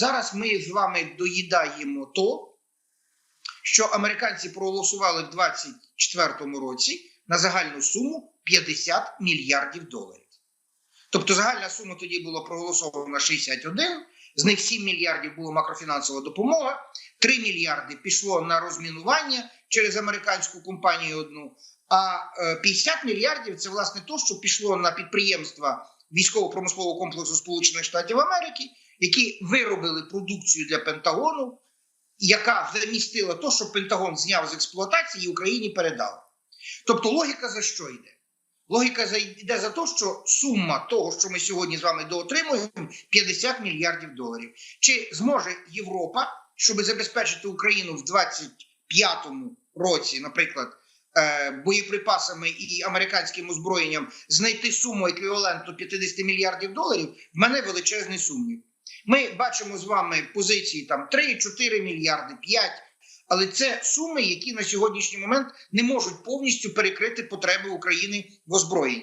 зараз ми з вами доїдаємо то, що американці проголосували в 2024 році на загальну суму 50 мільярдів доларів. Тобто загальна сума тоді була проголосована 61, з них 7 мільярдів було макрофінансова допомога, 3 мільярди пішло на розмінування через американську компанію одну, а е, 50 мільярдів це власне то, що пішло на підприємства військово-промислового комплексу Сполучених Штатів Америки, які виробили продукцію для Пентагону, яка замістила то, що Пентагон зняв з експлуатації і Україні передав. Тобто логіка за що йде? Логіка йде за те, що сума того, що ми сьогодні з вами доотримуємо, 50 мільярдів доларів. Чи зможе Європа, щоб забезпечити Україну в 25-му році, наприклад, е, боєприпасами і американським озброєнням, знайти суму еквіваленту 50 мільярдів доларів? В мене величезний сумнів. Ми бачимо з вами позиції там 3-4 мільярди, 5, але це суми, які на сьогоднішній момент не можуть повністю перекрити потреби України в озброєнні.